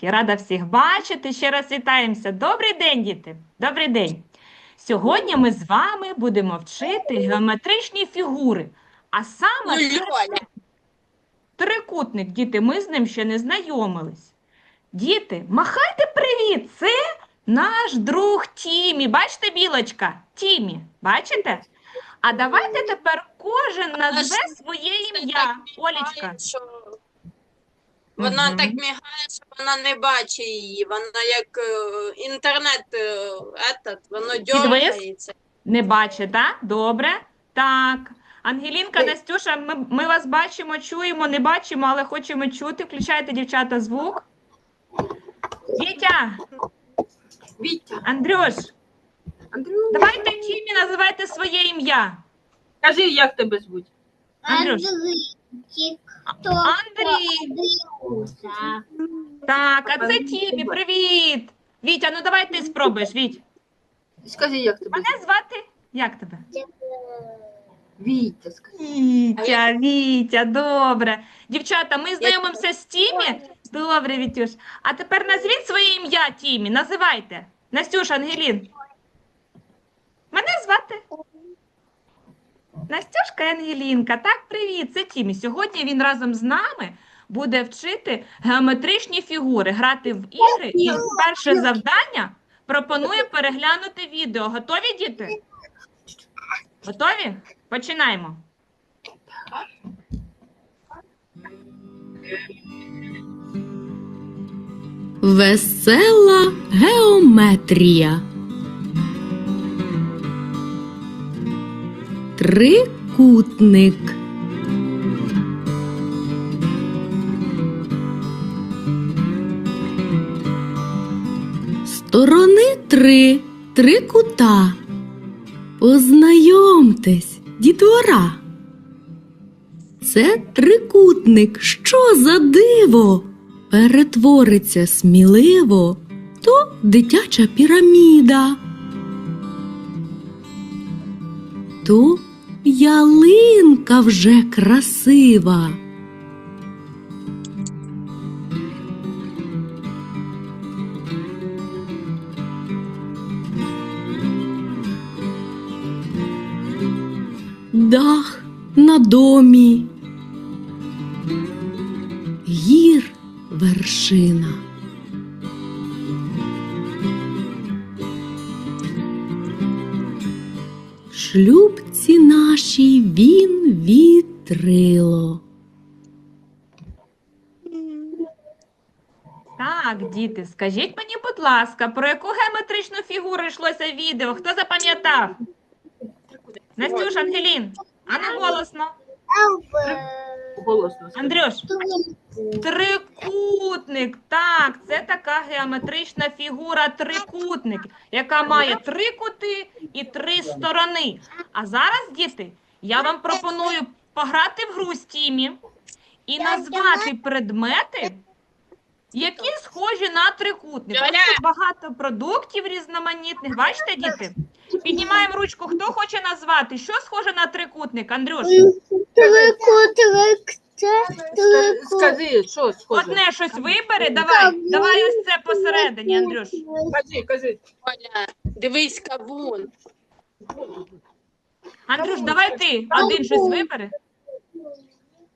дітки, рада всіх бачити. Ще раз вітаємося. Добрий день, діти! Добрий день! Сьогодні ми з вами будемо вчити геометричні фігури. А Ну, саме Льоля, трикутник, діти, ми з ним ще не знайомились. Діти, махайте привіт! Це наш друг Тімі. Бачите, білочка? Тімі, бачите? А давайте тепер кожен назве своє ім'я. Олічка. Вона Мгм. так мігає, що вона не бачить її. Вона як е, інтернет, е, етот, воно дергається. Не бачите, так? Добре. Так. Ангелінка, Настюша, ми, ми вас бачимо, чуємо, не бачимо, але хочемо чути. Включайте, дівчата, звук. Вітя, Вітя, Андрюш, Андрю, давайте Тімі називайте своє ім'я. кажи, як тебе звуть? Андрюш. Хто Андрій. Так, а це Тімі, привіт. Вітя, ну давай ти спробуєш, Віть. Скажи, як тебе? Мене звати? Як тебе? Вітя, скажи. Вітя, Вітя, добре. Дівчата, ми знайомимося з Тімі. Добре, Вітюш. А тепер назвіть своє ім'я Тімі. Називайте. Настюша, Ангелін. Мене звати. Настюшка і Ангелінка. Так, привіт, це Тімі. Сьогодні він разом з нами буде вчити геометричні фігури, грати в ігри. І перше завдання пропоную переглянути відео. Готові, діти? Готові? Починаємо. Весела геометрія. Трикутник. Сторони три, три кута. Познайомтесь, дітвора. Це трикутник, що за диво? перетвориться сміливо, то дитяча піраміда. То ялинка вже красива. Дах на домі. Гір вершина. Шлюбці нашій він вітрило. Так, діти, скажіть мені, будь ласка, про яку геометричну фігуру йшлося відео? Хто запам'ятав? Настюш, Ангелін, а не голосно. Голосно. Андрюш, трикутник. Так, це така геометрична фігура трикутник, яка має три кути і три сторони. А зараз, діти, я вам пропоную пограти в гру з Тімі і назвати предмети, які схожі на трикутник. Ось тут багато продуктів різноманітних. Бачите, діти? Піднімаємо ручку. Хто хоче назвати? Що схоже на трикутник, Андрюш? Трикутник, Скажи, скажи, що схоже? Одне щось вибери, давай, давай ось це посередині, Андрюш. Кажи, кажи. Оля, дивись кавун. Андрюш, давай ти один щось вибери.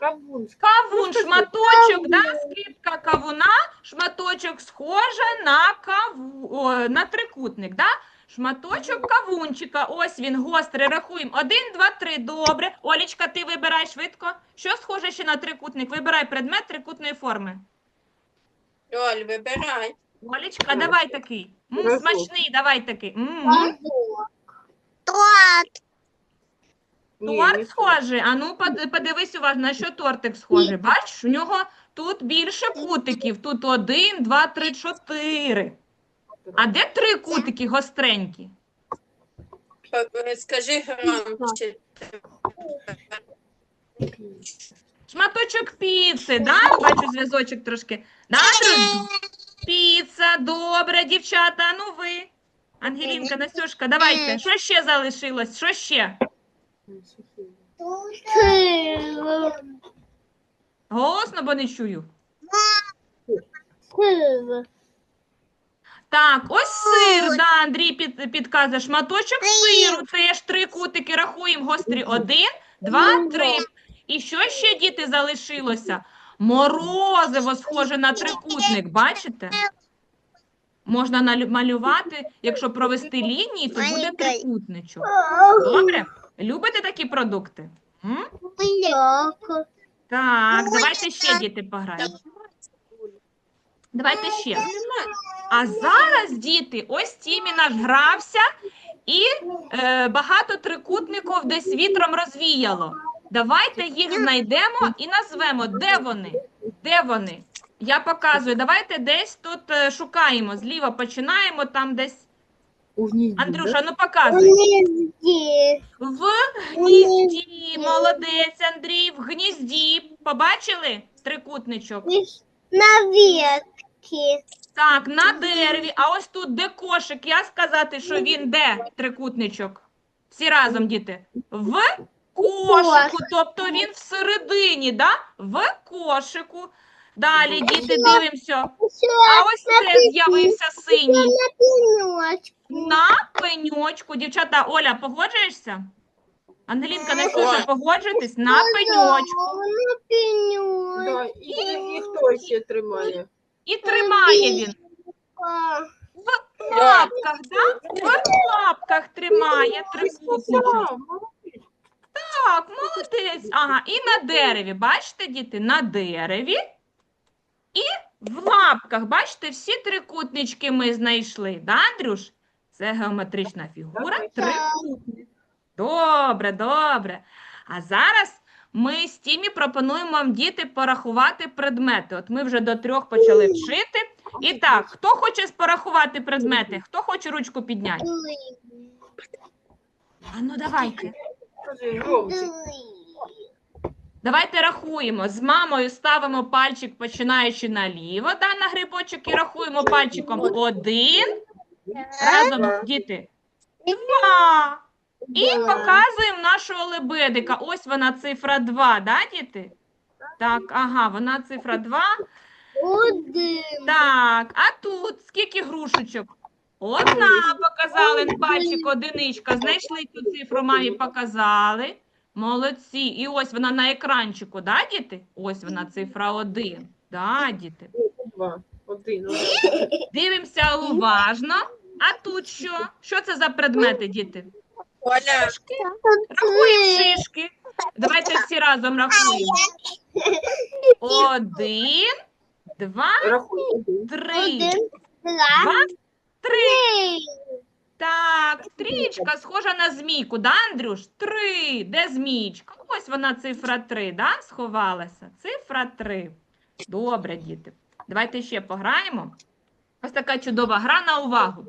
Кавун. Кавун, шматочок, да? скипка кавуна, шматочок схоже на каву, о, на трикутник, да? Шматочок кавунчика. Ось він гострий. Рахуємо. Один, два, три. Добре. Олічка, ти вибирай швидко. Що схоже ще на трикутник? Вибирай предмет трикутної форми. Оль, вибирай. Олічка, давай такий. М, смачний, давай такий. М. Торт. Торт схожий. А ну под- подивись уважно, на що тортик схожий. Бачиш, у нього тут більше кутиків. Тут один, два, три, чотири. А де три кутики гостренькі? П- Скажи громче. Шматочок піци, да? Бачу зв'язочок трошки. Да, друзі? Піца, добре, дівчата, ну ви. Ангелінка, Настюшка, давайте. Що ще залишилось? Що ще? Голосно, бо не чую. Сир. Так, ось сир, да, Андрій під, підказує. Шматочок сиру, теж три кутики. Рахуємо гострі. Один, два, три. І що ще, діти, залишилося? Морозиво схоже на трикутник, бачите? Можна малювати, якщо провести лінії, то буде трикутничок. Добре? Любите такі продукти? М? Так. Так, давайте ще, діти, пограємо. Давайте ще. А зараз, діти, ось Тімі наш грався і е, багато трикутників десь вітром розвіяло. Давайте їх знайдемо і назвемо. Де вони? Де вони? Я показую. Давайте десь тут е, шукаємо. Зліва починаємо, там десь. У гнізді, Андрюша, ну показуй. Гнізді. В гнізді. Молодець, Андрій, в гнізді. Побачили трикутничок? На ветці. Так, на дереві. А ось тут, де кошик, я сказати, що він де трикутничок? Всі разом, діти. В кошику, тобто він всередині, да? В кошику. Далі, діти, дивимося. А ось це з'явився синій. на пеньочку. Дівчата, Оля, погоджуєшся? Ангелінка, Настюша, погоджуєтесь? На пеньочку. На пеньочку. І, і хто ще тримає? І тримає він. В лапках, да? В лапках тримає трикутничок. Так, молодець. Ага, і на дереві. Бачите, діти, на дереві. І в лапках, бачите, всі трикутнички ми знайшли. Да, Андрюш? Це геометрична фігура. Трикутник. Добре, добре. А зараз ми з Тімі пропонуємо вам, діти, порахувати предмети. От ми вже до трьох почали вчити. І так, хто хоче порахувати предмети? Хто хоче ручку підняти? А ну давайте. Скажи, громче. Давайте рахуємо. З мамою ставимо пальчик, починаючи наліво, да, на грибочок, і рахуємо пальчиком один. Разом, діти. Два. І показуємо нашого лебедика. Ось вона цифра 2, да, діти? Так, ага, вона цифра 2. Один. Так, а тут скільки грушечок? Одна показали пальчик, одиничка. Знайшли цю цифру, мамі показали. Молодці. І ось вона на екранчику, да, діти? Ось вона цифра 1. Да, діти. Два. Один. Дивимося уважно. А тут що? Що це за предмети, діти? Оля, Рахуємо шишки. Давайте всі разом рахуємо. Один, два, три. Два, три. Так, стрічка схожа на змійку, да, Андрюш? Три. Де змійка? Ось вона цифра три, да, сховалася. Цифра три. Добре, діти. Давайте ще пограємо. Ось така чудова гра на увагу.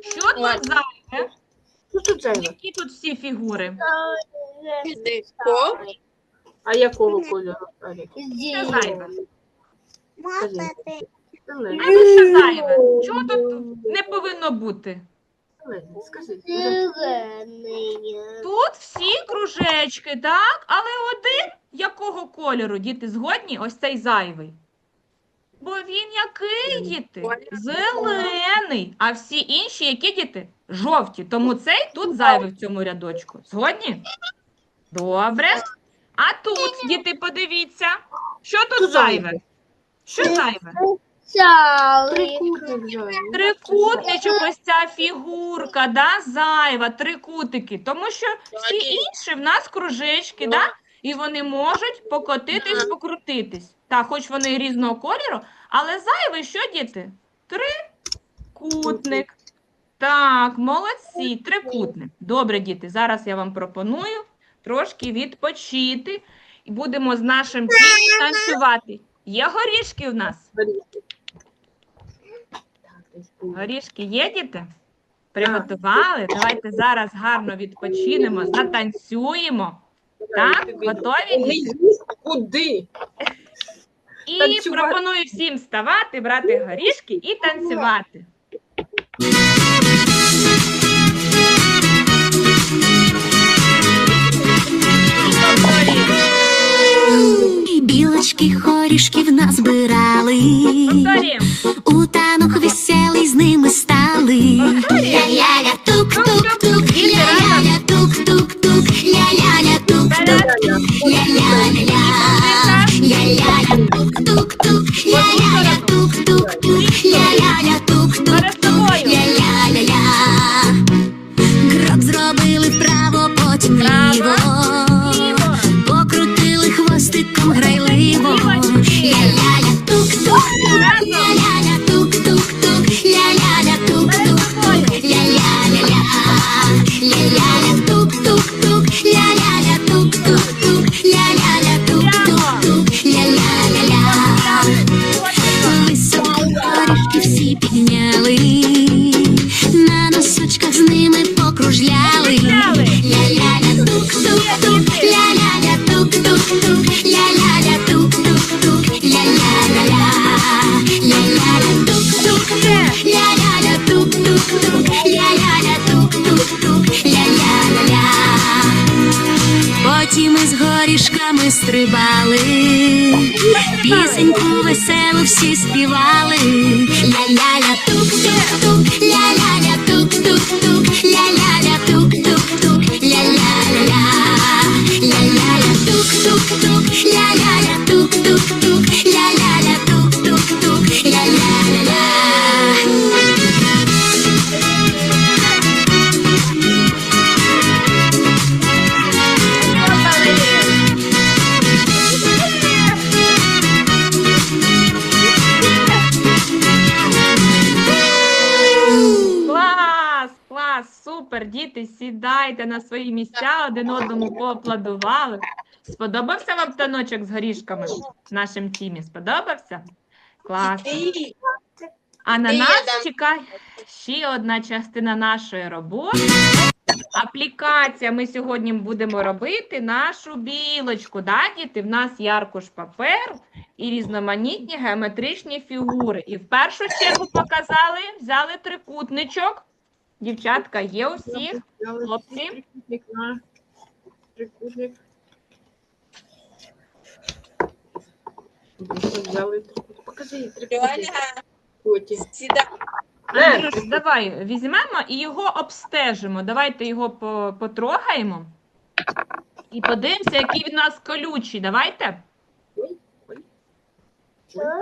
Що тут зайве? Що тут зайве? Які тут всі фігури? Хто? А якого кольору? Що зайве? А Зелений. тут що зайве? Чого тут не повинно бути? Зелений. Скажи. Зелений. Тут всі кружечки, так? Але один якого кольору? Діти згодні? Ось цей зайвий. Бо він який, діти? Зелений. А всі інші які діти? Жовті. Тому цей тут зайвий в цьому рядочку. Згодні? Добре. А тут, діти, подивіться. Що тут зайве? Що зайве? Трикутничок, ось ця фігурка, да, зайва, трикутики. Тому що всі інші в нас кружечки, да? І вони можуть покотитись, покрутитись. Так, хоч вони і різного кольору, але зайвий що, діти? Трикутник. Так, молодці, трикутник. Добре, діти, зараз я вам пропоную трошки відпочити. І будемо з нашим тімом танцювати. Є горішки в нас? Горішки. Горішки є, діти? Приготували? Давайте зараз гарно відпочинемо, затанцюємо. Так, готові? Діти? Куди? І Танцювати. пропоную всім вставати, брати горішки і танцювати. Горішки, горішків назбирали. У танок веселий з ними стали. Ля-ля-ля, тук-тук-тук, ля-ля-ля, тук-тук-тук, ля-ля-ля, тук-тук, ля-ля-ля-ля, ля-ля-ля, тук-тук-тук, ля-ля-ля, Потім з горішками стрибали, пісеньку веселу всі співали. Ля-ля-ля, тук-тук-тук, ля-ля-ля, тук-тук-тук, ля-ля-ля, тук-тук-тук, ля-ля-ля-ля, ля-ля-ля, тук-тук-тук, ля-ля-ля, супер, діти, сідайте на свої місця, один одному поаплодували. Сподобався вам таночок з горішками в нашому тімі? Сподобався? Клас. А на нас чекає ще одна частина нашої роботи. Аплікація. Ми сьогодні будемо робити нашу білочку. Да, діти? В нас є аркуш паперу і різноманітні геометричні фігури. І в першу чергу показали, взяли трикутничок. Дівчатка, є у всіх? Взяли Хлопці? Трикутник на трикутник. Взяли трикутник. Покажи трикутник. Коті. сідай. Андрюш, давай візьмемо і його обстежимо. Давайте його по- потрогаємо. І подивимося, який він у нас колючий. Давайте.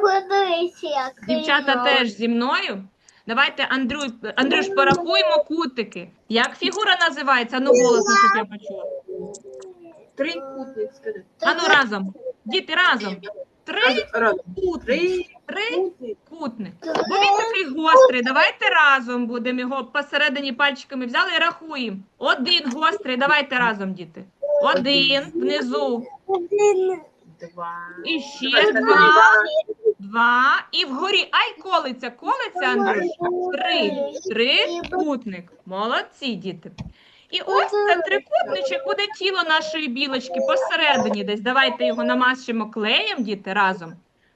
Подивися, який Дівчата теж зі мною. Давайте, Андрюй, Андрюш, порахуємо кутики. Як фігура називається? Ну, голосно, щоб я почула. Трикутник, скажи. Ану разом. Діти разом. Три Разом. Три Трикутник. кутник. Бо він такий гострий. Давайте разом будемо його посередині пальчиками взяли і рахуємо. Один гострий. Давайте разом, діти. Один внизу. Два. І ще два. Два. І вгорі. Ай, колиться, колиться, Андрюш. Три. Трикутник. Молодці, діти. І ось це трикутничок буде тіло нашої білочки посередині десь. Давайте його намащимо клеєм, діти, разом.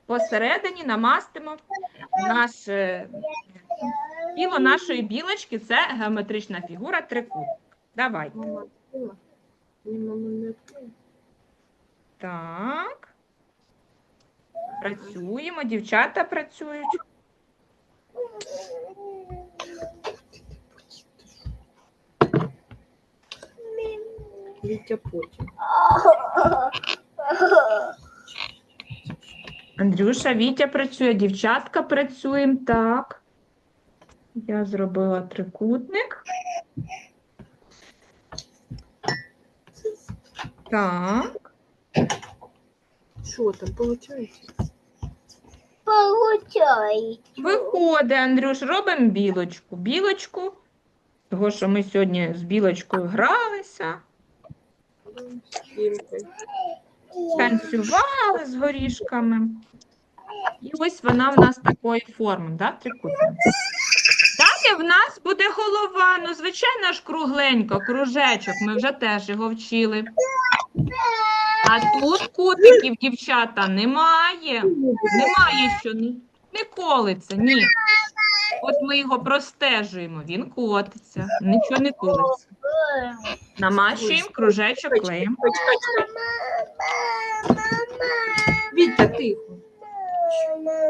Посередині намастимо наше тіло нашої білочки. Це геометрична фігура трикутник. Давайте. Так. Працюємо, дівчата працюють. Вітя потім. Андрюша, Вітя працює, дівчатка працюємо. Так. Я зробила трикутник. Так. Що там, виходить? Получай. Виходить, Андрюш, робимо білочку. Білочку. Того, що ми сьогодні з білочкою гралися, танцювали з горішками. І ось вона в нас такої форми, да. Далі в нас буде голова. Ну, звичайно ж, кругленько, кружечок. Ми вже теж його вчили. А тут кутиків, дівчата, немає. Немає, що не, не колиться, ні. От ми його простежуємо, він котиться, нічого не колиться. Намащуємо кружечок клеєм. Мама, Вітя, тихо.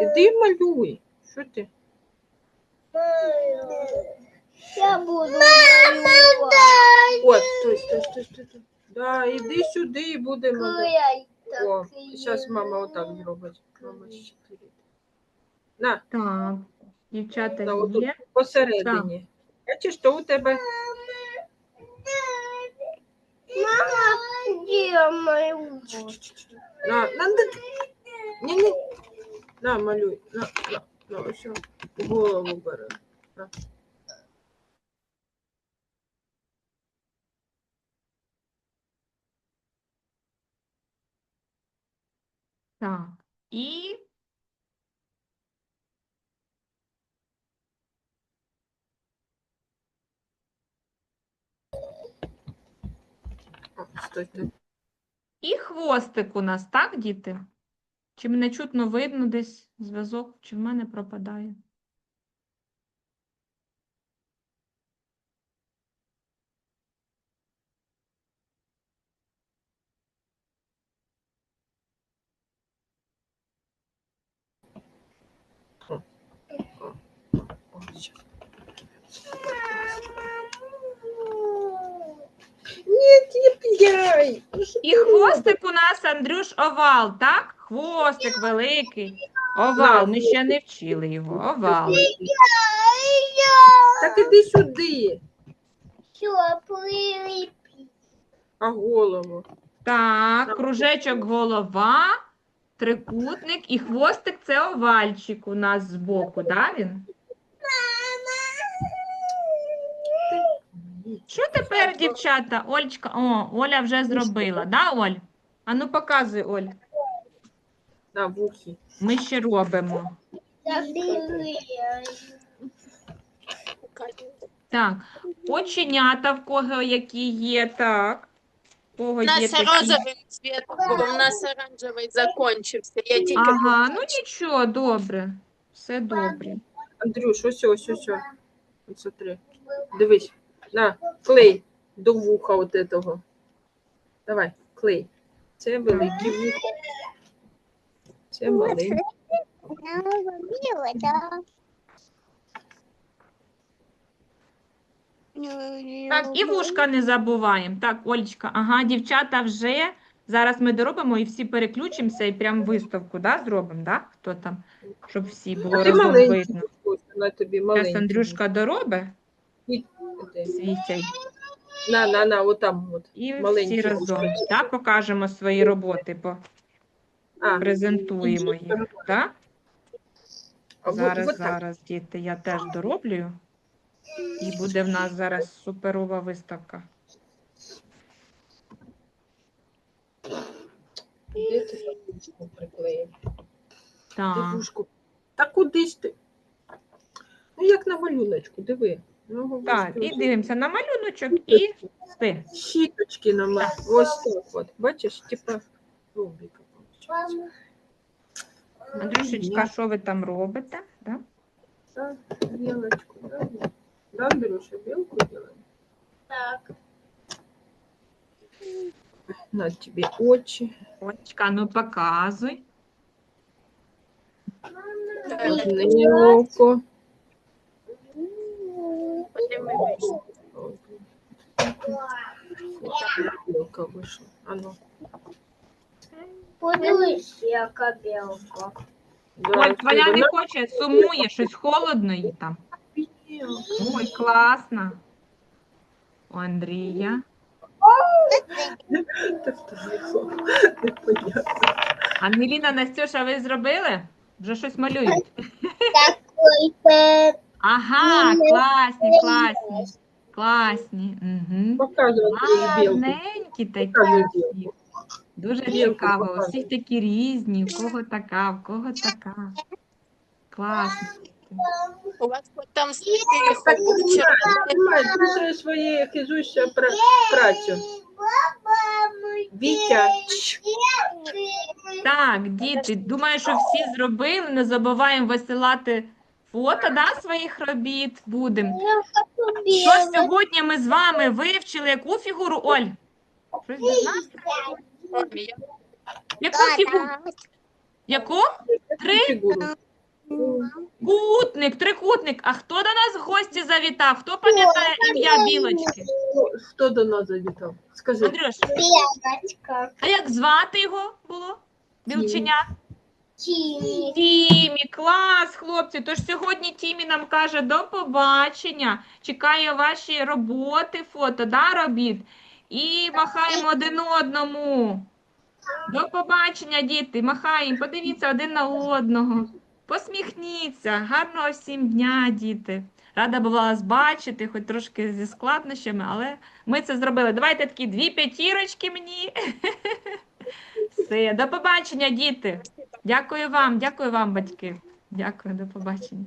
Іди малюй. Що ти? Я буду малювати. От, стой, стой, стой, стой. Да, іди сюди і будемо. О, зараз мама отак зробить. Мама ще клеїть. На, Так, дівчата на отут є. посередині. Бачиш, що у тебе Мама, де мою? на, на, на, ні, ні. На, малюй. На, на, на, ось о, голову бери. На. Так. І. І хвостик у нас, так, діти? Чи мене чутно видно десь зв'язок, чи в мене пропадає? О, щас. Нет, не п'яй. І хвостик у нас, Андрюш, овал, так? Хвостик великий. Овал. Ми ще не вчили його. Овал. Так іди сюди. Що? А голову? Так, кружечок голова, трикутник і хвостик це овальчик у нас збоку, да, він? Що тепер, дівчата? Ольчка, о, Оля вже зробила, да, Оль? А ну показуй, Оль. На вухі. Ми ще робимо. Так, оченята в кого які є, так. В Кого У є нас такі. розовий цвіт, бо у нас оранжевий закончився. Я тільки Ага, ну нічого, добре. Все добре. Андрюш, ось, ось, ось. ось. Ось смотри. Дивись. На, клей до вуха от этого. Давай, клей. Це велике вухо. Це маленьке. Так, і вушка не забуваємо. Так, Олечка, ага, дівчата вже. Зараз ми доробимо і всі переключимося і прям виставку, да, зробимо, да? Хто там, щоб всі було разом видно. Зараз. Андрюшка доробить Світять. На, на, на, отам от. І Маленький всі разом да, покажемо свої роботи, А, презентуємо їх. Да? а от, Зараз, от так. зараз, діти, я теж дороблю. І буде в нас зараз суперова виставка. Де ти приклеїв? Так. Та куди ж ти? Ну, як на малюночку, диви. Ну, Так, і дивимося на малюночок і спи. Щіточки на ма- Ось так от. Бачиш, типа ромбіка. Андрюшечка, що ви там робите? Да? Так, белочку, да? Да, Андрюша, белку делаем? так. На тебе очи. Олечка, ну показуй. Одне око. Белка вышла. А ну. Подивись, яка білка. Ой, твоя не хоче, сумує, щось холодно їй там. Ой, класно. У Андрія. Так. Ангеліна, Настюша, ви зробили? Вже щось малюють. Це Ага, класні, класні. Класні. Угу. Гарненькі такі. Всі. Дуже цікаво. У всіх такі різні, у кого така, в кого така. Класно. У вас хоч там вчора Понимаешь, писай своє хизуйся пра- працю. Вітя. Так, діти, думаю, що всі зробили. Не забуваємо висилати фото да, своїх робіт. Будемо. Що сьогодні ми з вами вивчили яку фігуру, Оль? Щось без нас? Яку фігуру? Яку? Три? Кутник, трикутник. А хто до нас в гості завітав? Хто пам'ятає ім'я білочки? Хто- до нас завітав? Скажи. Андрюш, а як звати його було? Білченя? Тімі, клас, хлопці. Тож сьогодні Тімі нам каже до побачення. Чекає ваші роботи, фото, да, робіт. І махаємо один одному. До побачення, діти. Махаємо. Подивіться один на одного. Посміхніться. Гарного всім дня, діти. Рада була вас бачити, хоч трошки зі складнощами, але ми це зробили. Давайте такі дві п'ятірочки мені. Все, до побачення, діти. Дякую вам, дякую вам, батьки. Дякую, до побачення.